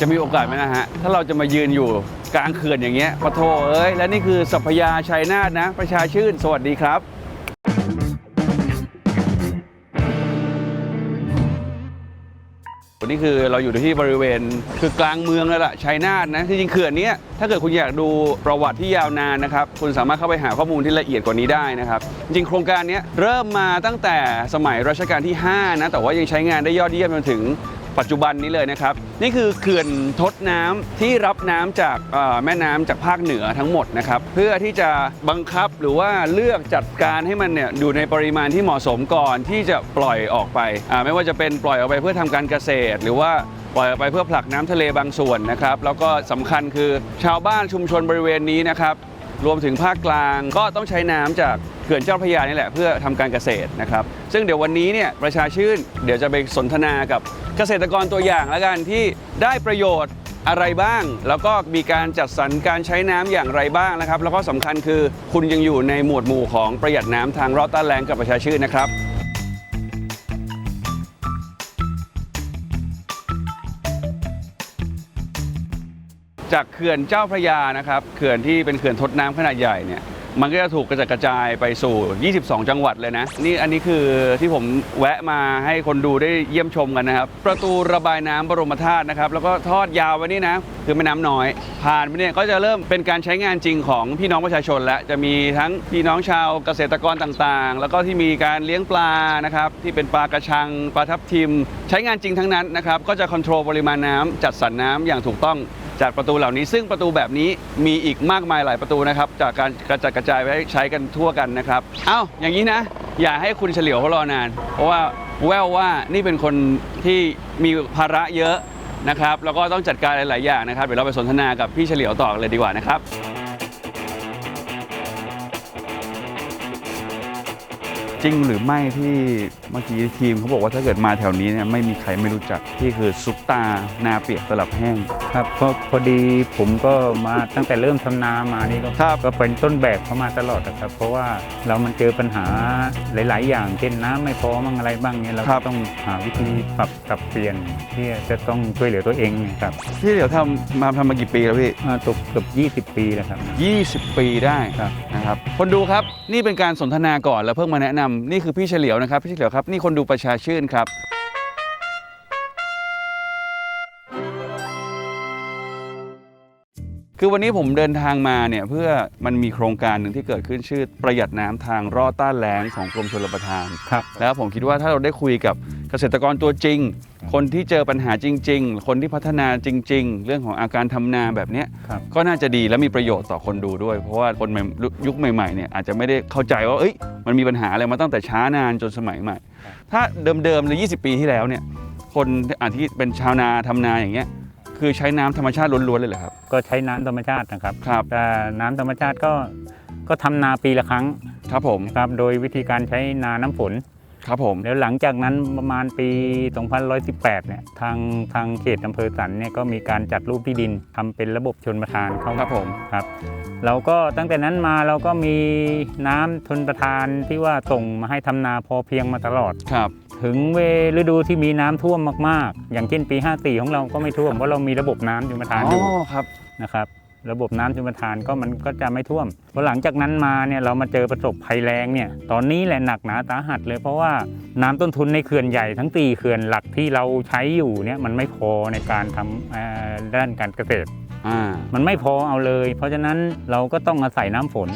จะมีโอกาสไหมนะฮะ ถ้าเราจะมายืนอยู่กลางเขื่อนอย่างเงี้ยปะโทเอ้ย และนี่คือสัพยาชัยนาทนะ ประชาชื่น สวัสดีครับวันนี้คือเราอยู่ที่บริเวณคือกลางเมืองแล้วล่ะชัยนาทนะที่จริงเขื่อนนี้ถ้าเกิดคุณอยากดูประวัติที่ยาวนานนะครับ คุณสามารถเข้าไปหาข้อมูลที่ละเอียดกว่านี้ได้นะครับ จริงโครงการนี้เริ่มมาตั้งแต่สมัยรัชกาลที่ 5 นะ แต่ว่ายังใช้งานได้ยอดเยี่ยมจนถึง ปัจจุบันนี้เลยนะครับ นี่คือเขื่อนทดน้ำที่รับน้ำจากแม่น้ำจากภาคเหนือทั้งหมดนะครับเพื่อที่จะบังคับหรือว่าเลือกจัดการให้มันเนี่ยอยู่ในปริมาณที่เหมาะสมก่อนที่จะปล่อยออกไปไม่ว่าจะเป็นปล่อยออกไปเพื่อทำการเกษตร หรือว่าปล่อยออกไปเพื่อผลักน้ำทะเลบางส่วนนะครับ แล้วก็สำคัญคือชาวบ้านชุมชนบริเวณนี้นะครับรวมถึงภาคกลางก็ต้องใช้น้ำจากเขื่อนเจ้าพระยานี่แหละเพื่อทำการเกษตรนะครับ ซึ่งเดี๋ยววันนี้เนี่ยประชาชื่นเดี๋ยวจะไปสนทนากับ เกษตรกรตัวอย่างแล้วกันที่ได้ประโยชน์อะไรบ้าง แล้วก็มีการจัดสรรการใช้น้ำอย่างไรบ้างนะครับ แล้วก็สำคัญคือคุณยังอยู่ในหมวดหมู่ของประหยัดน้ำทางรอดต้านแรงกับประชาชื่นนะครับจากเขื่อนเจ้าพระยานะครับเขื่อนที่เป็นเขื่อนทดน้ำขนาดใหญ่เนี่ย มันก็จะถูกกระจัดกระจายไปสู่ 22 จังหวัดเลยนะ นี่อันนี้คือที่ผมแวะมาให้คนดูได้เยี่ยมชมกันนะครับ ประตูระบายน้ำบรมธาตุนะครับ แล้วก็ทอดยาวไปนี่นะ คือแม่น้ำน้อย ผ่านไปเนี่ยก็จะเริ่มเป็นการใช้งานจริงของพี่น้องประชาชนแล้วจะมีทั้งพี่น้องชาวเกษตรกรต่างๆ แล้วก็ที่มีการเลี้ยงปลานะครับที่เป็นปลากระชังปลาทับทิม ใช้งานจริงทั้งนั้นนะครับก็จะควบคุมปริมาณน้ำจัดสรรน้ำอย่างถูกต้อง จากประตูเหล่านี้ ซึ่งประตูแบบนี้มีอีกมากมายหลายประตูนะครับ จากการกระจัดกระจายไว้ใช้กันทั่วกันนะครับ เอ้า อย่างนี้นะ อย่าให้คุณเฉลียวเขารอนาน เพราะว่าแววว่านี่เป็นคนที่มีภาระเยอะนะครับ แล้วก็ต้องจัดการหลาย ๆ อย่างนะครับ เดี๋ยวเราไปสนทนากับพี่เฉลียวต่อเลยดีกว่านะครับ จริงหรือไม่ที่เมื่อกี้ทีมเขาบอกว่าถ้าเกิดมาแถวนี้เนี่ยไม่มีใครไม่รู้จักที่คือซุปตานาเปียกสลับแห้ง ครับก็พอดีผมก็มาตั้งแต่เริ่มทำนามานี่ก็ครับก็เป็นต้นแบบเขามาตลอดนะครับ เพราะว่าเรามันเจอปัญหาหลาย ๆ อย่างเช่นน้ำไม่พอมั่งอะไรบ้างเนี่ยเราครัก็บ ต้องหาวิธีปรับปรับเปลี่ยนที่จะต้องช่วยเหลือตัวเองครับพี่เดี๋ยวทำมาทำมากี่ปีแล้วพี่ อ่าตกเกือบ20 ปีแล้วครับ 20 ปีได้ครับ นะครับคนดูครับนี่เป็นการสนทนาก่อนแล้วเพิ่งมาแนะนำนี่คือพี่เฉลียวนะครับพี่เฉลียวครับนี่คนดูประชาชื่นครับ คือวันนี้ผมเดินทางมาเนี่ยเพื่อมันมีโครงการหนึ่งที่เกิดขึ้นชื่อประหยัดน้ำทางรอดต้านแล้งของกรมชลประทาน ครับ แล้วผมคิดว่าถ้าเราได้คุยกับเกษตรกรตัวจริง คนที่เจอปัญหาจริง ๆ คนที่พัฒนาจริง ๆ เรื่องของอาการทำนาแบบเนี้ยครับ ก็น่าจะดีและมีประโยชน์ต่อคนดูด้วย เพราะว่าคนใหม่ยุคใหม่ๆเนี่ยอาจจะไม่ได้เข้าใจว่าเอ้ยมันมีปัญหาอะไรมาตั้งแต่ช้านานจนสมัยใหม่ ถ้าเดิมๆใน 20 ปีที่แล้วเนี่ยคนอาที่เป็นชาวนาทำนาอย่างเงี้ย คือใช้น้ำธรรมชาติล้วนๆเลยเหรอครับ ก็ใช้น้ำธรรมชาตินะครับครับ แต่น้ำธรรมชาติก็ก็ทำนาปีละครั้งครับผม นะครับโดยวิธีการใช้นาน้ำฝน ครับผม แล้วหลังจากนั้นประมาณปี 2118 เนี่ยทางทางเขตอำเภอสันเนี่ยก็มีการจัดรูปที่ดินทำเป็นระบบชนประทานเข้าครับผม ครับ เราก็ตั้งแต่นั้นมาเราก็มีน้ำชนประทานที่ว่าส่งมาให้ทำนาพอเพียงมาตลอด ครับ ถึงเวฤดูที่มีน้ำท่วมมากๆ อย่างเช่นปี 54 ของเราก็ไม่ท่วมเพราะเรามีระบบน้ำชนประทานอ๋อยู่อครับนะครับ ระบบน้ำชลประทานก็มันก็จะไม่ท่วมพอหลังจากนั้นมาเนี่ยเรามาเจอประสบภัยแรงเนี่ยตอนนี้แหละหนักหนาสาหัสเลยเพราะว่าน้ำต้นทุนในเขื่อนใหญ่ทั้งตีเขื่อนหลักที่เราใช้อยู่เนี่ยมันไม่พอในการทำเอ่อด้านการเกษตรอ่ามันไม่พอเอาเลย เพราะฉะนั้นเราก็ต้องอาศัยน้ำฝน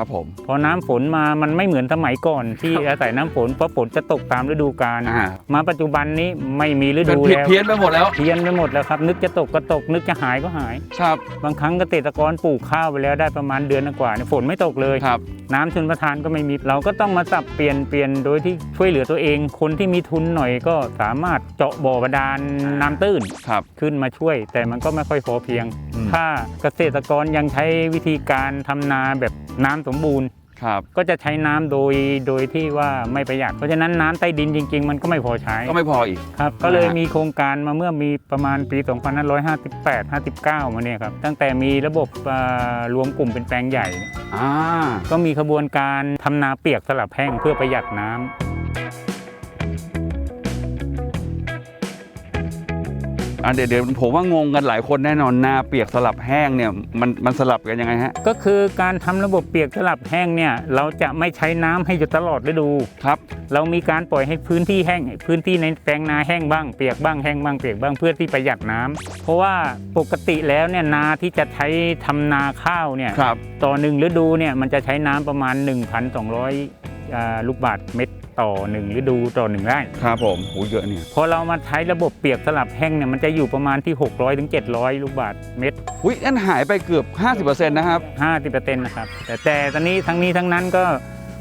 ครับผม พอน้ำฝนมามันไม่เหมือนสมัยก่อน ที่ครับอาศัยน้ำฝนเพราะฝนจะตกตามฤดูกาลอ่ามาปัจจุบันนี้ไม่มีฤเป็นดูผิดแล้วเพี้ยนไปหมดแล้วเพี้ยนไปหมดแล้วครับ นึกจะตกก็ตก นึกจะหายก็หายครับบางครั้งเกษตรกรปลูกข้าวไปแล้วได้ประมาณเดือนกว่าเนี่ยฝนไม่ตกเลยครับน้ำชนประทานก็ไม่มีเราก็ต้องมาสับเปลี่ยนเปลี่ยนโดยที่ช่วยเหลือตัวเอง คนที่มีทุนหน่อยก็สามารถเจาะบ่อบาดาลน้ำตื้นครับขึ้นมาช่วย แต่มันก็ไม่ค่อยพอเพียงอืม ถ้าเกษตรกรยังใช้วิธีการทำนาแบบน้ำสมบูรณ์ครับก็จะใช้น้ำโดยโดยที่ว่าไม่ประหยัดเพราะฉะนั้นน้ำใต้ดินจริง ๆ มันก็ไม่พอใช้ก็ไม่พออีกครับก็เลยนะฮะมีโครงการมาเมื่อมีประมาณปี 2558 59 มาเนี่ยครับตั้งแต่มีระบบอ่ารวมกลุ่มเป็นแปลงใหญ่อ่าก็มีขบวนการทำนาเปียกสลับแห้งเพื่อประหยัดน้ำ อะเดี๋ยวเดี๋ยวผมว่างงกันหลายคนแน่นอนนาเปียกสลับแห้งเนี่ยมันมันสลับกันยังไงฮะก็คือการทำระบบเปียกสลับแห้งเนี่ยเราจะไม่ใช้น้ำให้อยู่ตลอดฤดู ครับ เรามีการปล่อยให้พื้นที่แห้งพื้นที่ในแปลงนาแห้งบ้างเปียกบ้างแห้งบ้างเปียกบ้างเพื่อที่ประหยัดน้ำเพราะว่าปกติแล้วเนี่ยนาที่จะใช้ทำนาข้าวเนี่ยครับ ต่อหนึ่งฤดูเนี่ยมันจะใช้น้ำประมาณ 1,200อ่าลูกบาศก์เม็ด ต่อหนึ่งฤดูต่อหนึ่งไร่ครับผมโหเยอะเนี่ยพอเรามาใช้ระบบเปียกสลับแห้งเนี่ยมันจะอยู่ประมาณที่ 600ถึง700 ลูกบาศก์เม็ดอุ้ยอันหายไปเกือบ 50%นะครับ 50%นะครับแต่แต่ตอนนี้ทั้งนี้ทั้งนั้นก็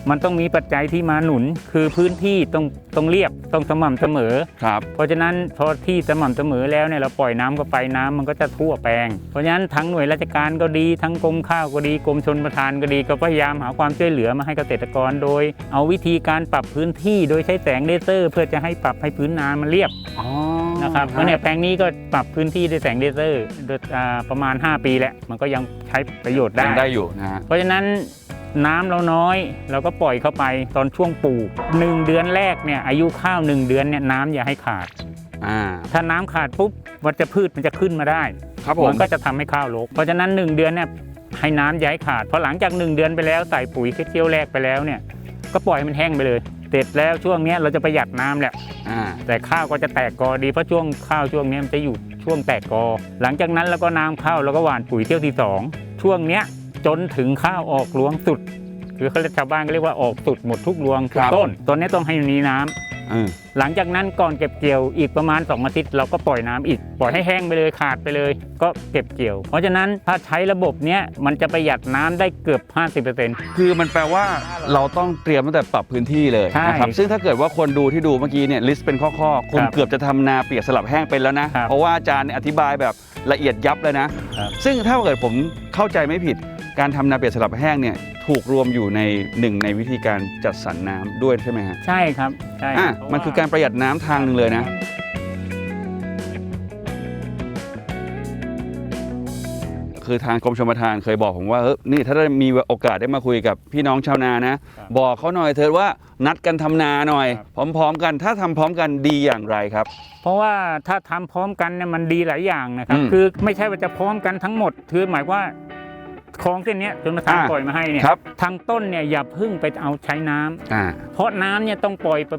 มันต้องมีปัจจัยที่มาหนุน คือพื้นที่ต้องต้องเรียบต้องสม่ำเสมอ ครับ เพราะฉะนั้นพอที่สม่ำเสมอแล้วเนี่ยเราปล่อยน้ำเข้าไปน้ำมันก็จะทั่วแปลง เพราะฉะนั้นทั้งหน่วยราชการก็ดีทั้งกรมข้าวก็ดีกรมชนประทานก็ดีก็พยายามหาความช่วยเหลือมาให้เกษตรกรโดย เอาวิธีการปรับพื้นที่โดยใช้แสงเลเซอร์ เพื่อจะให้ปรับให้พื้นนามันเรียบอ๋อนะครับเพราะเนี่ยแปลงนี้ก็ปรับพื้นที่ด้วยแสงเลเซอร์โดยอ่าประมาณ 5 ปีแล้วมันก็ยังใช้ประโยชน์ได้ ยังได้อยู่นะฮะ เพราะฉะนั้น น้ำเราน้อย เราก็ปล่อยเข้าไปตอนช่วงปลูกหนึ่งเดือนแรกเนี่ยอายุข้าวหนึ่งเดือนเนี่ยน้ำอย่าให้ขาด อ่า ถ้าน้ำขาดปุ๊บวัชพืชมันจะขึ้นมาได้ครับผมมันก็จะทำให้ข้าวรกเพราะฉะนั้น 1 เดือนเนี่ยให้น้ำอย่าให้ขาดพอหลังจาก 1 เดือนไปแล้วใส่ปุ๋ยแค่เที่ยวแรกไปแล้วเนี่ยก็ปล่อยให้มันแห้งไปเลย เสร็จแล้วช่วงเนี้ยเราจะประหยัดน้ำแหละ อ่า แต่ข้าวก็จะแตกกอดีเพราะช่วงข้าวช่วงเนี้ยมันจะอยู่ช่วงแตกกอ หลังจากนั้นเราก็น้ำเข้าแล้วก็หว่านปุ๋ยเที่ยวที่สองช่วงเนี้ย จนถึงข้าวออกรวงสุด คือเขาเรียกชาวบ้านก็เรียกว่าออกสุดหมดทุกรวงทุกต้นตอนนี้ต้องให้มีน้ำอืมหลังจากนั้นก่อนเก็บเกี่ยวอีกประมาณ 2 อาทิตย์เราก็ปล่อยน้ำอีก ปล่อยให้แห้งไปเลยขาดไปเลย ก็เก็บเกี่ยว เพราะฉะนั้นถ้าใช้ระบบเนี้ยมันจะประหยัดน้ำได้เกือบ 50%คือมันแปลว่าเราต้องเตรียมตั้งแต่ปรับพื้นที่เลยใช่นะครับซึ่งถ้าเกิดว่าคนดูที่ดูเมื่อกี้เนี่ยลิสต์เป็นข้อๆคุณครับเกือบจะทำนาเปียกสลับแห้งเป็นแล้วนะครับเพราะว่าอาจารย์เนี่ยอธิบายแบบละเอียดยับเลยนะครับซึ่งถ้าเกิดผมเข้าใจไม่ผิด การทำนาเปียกสลับแห้งเนี่ยถูกรวมอยู่ในหนึ่งในวิธีการจัดสรรน้ำด้วยใช่ไหมฮะใช่ครับใช่อะเพราะมันคือว่าการประหยัดน้ำทางหนึ่งเลยนะ คือทางกรมชลประทานเคยบอกผมว่าเฮ้ยนี่ถ้าได้มีโอกาสได้มาคุยกับพี่น้องชาวนานะบอกเขาหน่อยเถิดว่านัดกันทำนาหน่อยพร้อมๆกันถ้าทำพร้อมกันดีอย่างไรครับ เพราะว่าถ้าทำพร้อมกันเนี่ยมันดีหลายอย่างนะครับ อืม คือไม่ใช่ว่าจะพร้อมกันทั้งหมด คือหมายว่า คลองเส้นเนี้ยจนมาทางอ่าปล่อยมาให้เนี่ยครับ ทางต้นเนี่ยอย่าเพึ่งไปเอาใช้น้ำอ่าเพราะน้ำเนี่ยต้องปล่อยไป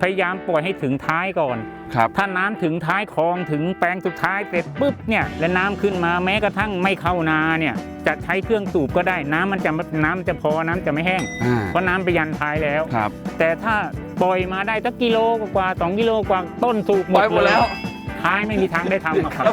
พยายามปล่อยให้ถึงท้ายก่อน ครับ ถ้าน้ำถึงท้ายคลองถึงแปลงสุดท้ายเสร็จปุ๊บเนี่ยและน้ำขึ้นมาแม้กระทั่งไม่เข้านาเนี่ยจะใช้เครื่องสูบก็ได้น้ำมันจะน้ำจะพอน้ำจะไม่แห้ง อ่าเพราะน้ำไปยันท้ายแล้ว ครับแต่ถ้าปล่อยมาได้สักกิโลกว่าๆสองกิโลกว่าต้นสูบหมปล่ดอยหมดแล้ว ท้ายไม่มีทางได้ทำหรอกครับ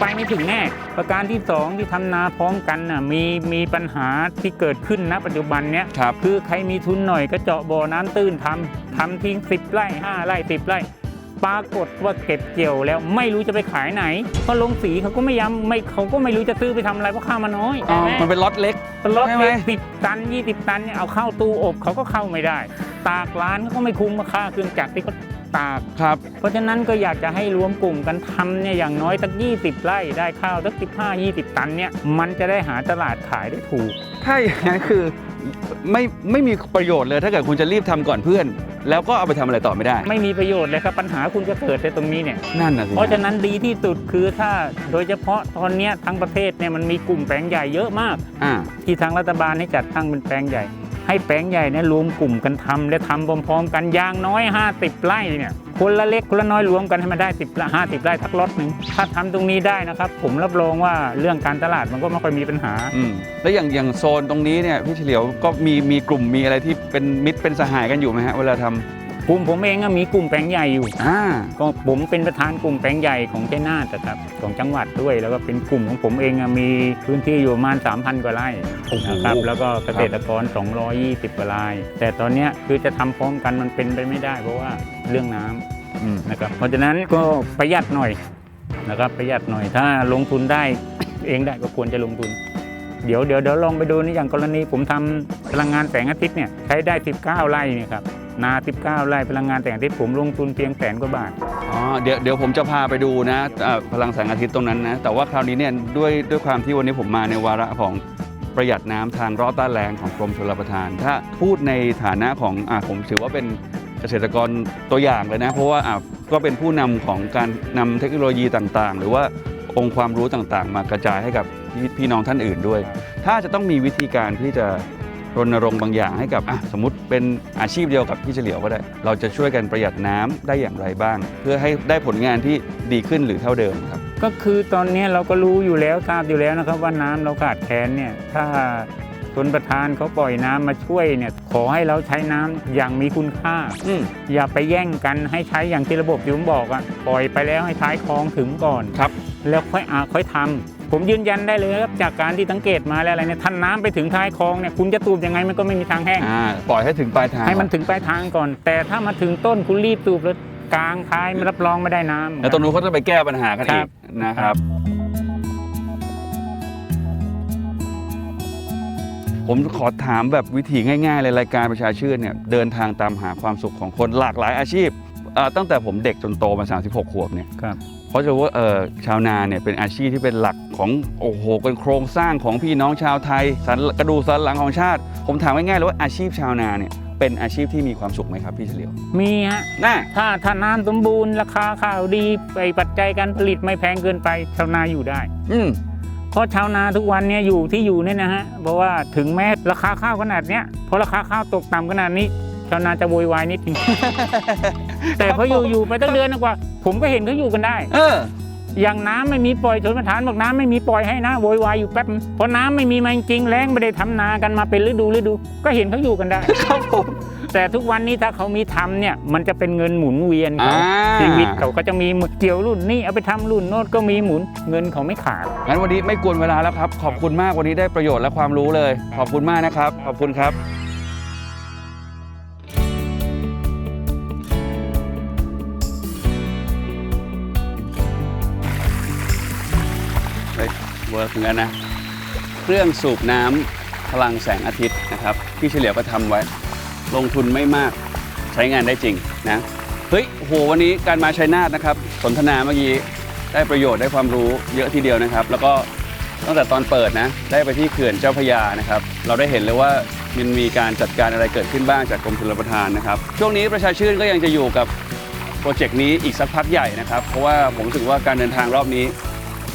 ไปไม่ถึงแน่ ประการที่สองที่ทำนาพร้อมกันน่ะมีมีปัญหาที่เกิดขึ้นณปัจจุบันเนี้ยครับ คือใครมีทุนหน่อยก็เจาะบ่อน้ำตื้นทำทำทิ้งสิบไร่ห้าไร่สิบไร่ปรากฏว่าเก็บเกี่ยวแล้วไม่รู้จะไปขายไหนเพราะลงสีเขาก็ไม่ย้ำไม่เขาก็ไม่รู้จะซื้อไปทำอะไรเพราะข้าวมันน้อยอ๋อใช่ไหมมันเป็นล็อตเล็กรถใช่ไหมเล็กสิบตันยี่สิบตันเนี่ยเอาเข้าตู้อบเขาก็เข้าไม่ได้ ตากร้านเขาก็ไม่คุ้มกับค่าเครื่องจักรที่เขา ตาก ครับ เพราะฉะนั้นก็อยากจะให้รวมกลุ่มกันทำเนี่ยอย่างน้อยสัก 20 ไร่ได้ข้าวสัก 15 20 ตันเนี่ยมันจะได้หาตลาดขายได้ถูก ถ้าอย่างนั้นคือไม่ไม่มีประโยชน์เลย ถ้าเกิดคุณจะรีบทำก่อนเพื่อน แล้วก็เอาไปทำอะไรต่อไม่ได้ ไม่มีประโยชน์เลยครับปัญหาคุณก็เกิดในตรงนี้เนี่ย นั่นน่ะสิเพราะฉะนั้นดีที่สุดคือถ้าโดยเฉพาะตอนเนี้ยทั้งประเทศเนี่ยมันมีกลุ่มแปลงใหญ่เยอะมาก อ่า ที่ทางรัฐบาลให้จัดตั้งเป็นแปลงใหญ่ ให้แปลงใหญ่เนี่ยรวมกลุ่มกันทำและทำพร้อมๆกันอย่างน้อย 50 ไร่เนี่ยคนละเล็กคนละน้อยรวมกันให้มันได้10ละ50 ไร่ทักล็อตหนึ่งถ้าทำตรงนี้ได้นะครับผมรับรองว่าเรื่องการตลาดมันก็ไม่ค่อยมีปัญหาแล้วอย่างอย่างโซนตรงนี้เนี่ยพี่เฉลียวก็มีมีกลุ่มมีอะไรที่เป็นมิตรเป็นสหายกันอยู่ไหมฮะเวลาท กลุ่มผมเองก็มีกลุ่มแปลงใหญ่อยู่ำอ่าก็ผมเป็นประธานกลุ่มแปลงใหญ่ของชัยนาทนะครับของจังหวัดด้วย แล้วก็เป็นกลุ่มของผมเองอะมีพื้นที่อยู่ประมาณ 3,000 กว่าไร่โอ้โห นะครับแล้วก็เกษตรกร 220 กว่าไร่แต่ตอนเนี้ยคือจะทำพร้อมกันมันเป็นไปไม่ได้ เพราะว่าเรื่องน้ำ อืม นะครับเพราะฉะนั้นก็ประหยัดหน่อยนะครับประหยัดหน่อยถ้าลงทุนได้ เองได้ก็ควรจะลงทุน เดี๋ยวเดี๋ยวเดี๋ยวลองไปดูนี่อย่างกรณีผมทำพลังงานแสงอาทิตย์เนี่ยใช้ได้ 19 ไร่เนี่ยครับ นา19ไร่พลังงานแสงอาทิตย์ผมลงทุนเพียงแสนกว่าบาท อ๋อเดี๋ยวเดี๋ยวผมจะพาไปดูนะอ่าพลังแสงอาทิตย์ตรงนั้นนะ แต่ว่าคราวนี้เนี่ยด้วยด้วยความที่วันนี้ผมมาในวาระของประหยัดน้ำทางรอดต้านแรงของกรมชลประทาน ถ้าพูดในฐานะของอ่าผมถือว่าเป็นเกษตรกรตัวอย่างเลยนะ เพราะว่าอะก็เป็นผู้นำของการนำเทคโนโลยีต่างๆ หรือว่าองค์ความรู้ต่างๆ มากระจายให้กับพี่พี่น้องท่านอื่นด้วย ถ้าจะต้องมีวิธีการที่จะ รณรงค์บางอย่างให้กับอะสมมติเป็นอาชีพเดียวกับพี่เฉลียวก็ได้ เราจะช่วยกันประหยัดน้ำได้อย่างไรบ้าง เพื่อให้ได้ผลงานที่ดีขึ้นหรือเท่าเดิมครับ ก็คือตอนนี้เราก็รู้อยู่แล้วทราบอยู่แล้วนะครับว่าน้ำเราขาดแคลนเนี่ยถ้าชนประธานเขาปล่อยน้ำมาช่วยเนี่ยขอให้เราใช้น้ำอย่างมีคุณค่าอืมอย่าไปแย่งกันให้ใช้อย่างที่ระบบที่ผมบอกอะปล่อยไปแล้วให้ท้ายคลองถึงก่อนครับ แล้วค่อยอาค่อยทำ ผมยืนยันได้เลยครับจากการที่สังเกตมาแล้วอะไรเนี่ยท่านน้ำไปถึงท้ายคลองเนี่ยคุณจะตูบยังไงมันก็ไม่มีทางแห้ง อ่าปล่อยให้ถึงปลายทางให้มันถึงปลายทางก่อน แต่ถ้ามาถึงต้นคุณรีบตูบแล้วกลางท้ายมันรับรองไม่ได้น้ำ แล้วตรงนู้นเขาจะไปแก้ปัญหากันครัอีบกนะครับ ผมขอถามแบบวิธีง่ายๆเลยรายการประชาชื่นเนี่ยเดินทางตามหาความสุขของคนหลากหลายอาชีพเอ่อตั้งแต่ผมเด็กจนโตมา 36 ขวบเนี่ยครับ เพราะจะรู้ว่าเออชาวนาเนี่ยเป็นอาชีพที่เป็นหลักของโอ้โหเป็นโครงสร้างของพี่น้องชาวไทยสันกระดูกสันหลังของชาติ ผมถามง่ายๆเลยว่าอาชีพชาวนาเนี่ยเป็นอาชีพที่มีความสุขไหมครับพี่เฉลียว มีฮะน่าถ้าถ้าน้ำสมบูรณ์ราคาข้าวดีไปปัจจัยการผลิตไม่แพงเกินไปชาวนาอยู่ได้ อืมเพราะชาวนาทุกวันเนี่ยอยู่ที่อยู่เนี่ยนะฮะเพราะว่าถึงแม้ราคาข้าวขนาดเนี้ยพอราคาข้าวตกต่ำขนาดนี้ชาวนาจะโวยวายนิดนึงแต่พออยู่อยู่ไปตั้งเดือนกว่า ผมก็เห็นเขาอยู่กันได้ เออ อย่างน้ำไม่มีปล่อยชนประทานบอกน้ำไม่มีปล่อยให้นะโวยวายอยู่แป๊บนึงเพราะน้ำไม่มีมาจริงๆแรงไม่ได้ทำนากันมาเป็นฤดูฤดู ก็เห็นเขาอยู่กันได้ ครับผมแต่ทุกวันนี้ถ้าเขามีทำเนี่ยมันจะเป็นเงินหมุนเวียนเขาอ่าชีวิตเขาก็จะมีเกี่ยวรุ่นนี่เอาไปทำรุ่นโน้ตก็มีหมุนเงินเขาไม่ขาด งั้นวันนี้ไม่กวนเวลาแล้วครับ ขอบคุณมากวันนี้ได้ประโยชน์และความรู้เลย ขอบคุณมากนะครับ ขอบคุณครับ เวิร์กเหมือนกันนะ เครื่องสูบน้ำพลังแสงอาทิตย์นะครับ พี่เฉลียวก็ทำไว้ ลงทุนไม่มากใช้งานได้จริงนะ เฮ้ยโหวันนี้การมาชัยนาทนะครับ สนทนาเมื่อกี้ได้ประโยชน์ได้ความรู้เยอะทีเดียวนะครับ แล้วก็ตั้งแต่ตอนเปิดนะ ได้ไปที่เขื่อนเจ้าพยานะครับ เราได้เห็นเลยว่ามันมีการจัดการอะไรเกิดขึ้นบ้างจากกรมชลประทานนะครับ ช่วงนี้ประชาชื่นก็ยังจะอยู่กับโปรเจกต์นี้อีกสักพักใหญ่นะครับ เพราะว่าผมรู้สึกว่าการเดินทางรอบนี้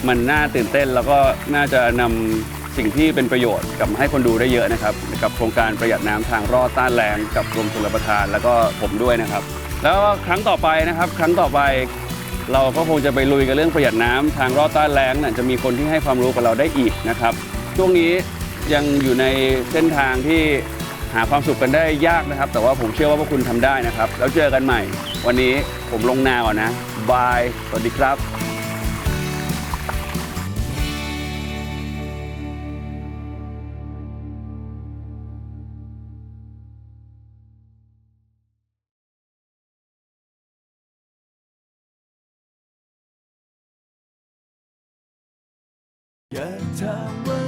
มันน่าตื่นเต้นแล้วก็น่าจะนำสิ่งที่เป็นประโยชน์กลับมาให้คนดูได้เยอะนะครับกับโครงการประหยัดน้ำทางรอดต้านแรงกับกรมชลประทานแล้วก็ผมด้วยนะครับ แล้วครั้งต่อไปนะครับ ครั้งต่อไป เราก็คงจะไปลุยกับเรื่องประหยัดน้ำทางรอดต้านแรงน่ะจะมีคนที่ให้ความรู้กับเราได้อีกนะครับ ช่วงนี้ยังอยู่ในเส้นทางที่หาความสุขกันได้ยากนะครับ แต่ว่าผมเชื่อว่าพวกคุณทำได้นะครับ แล้วเจอกันใหม่ วันนี้ผมลงนาก่อนนะบายสวัสดีครับ อยากถามว่า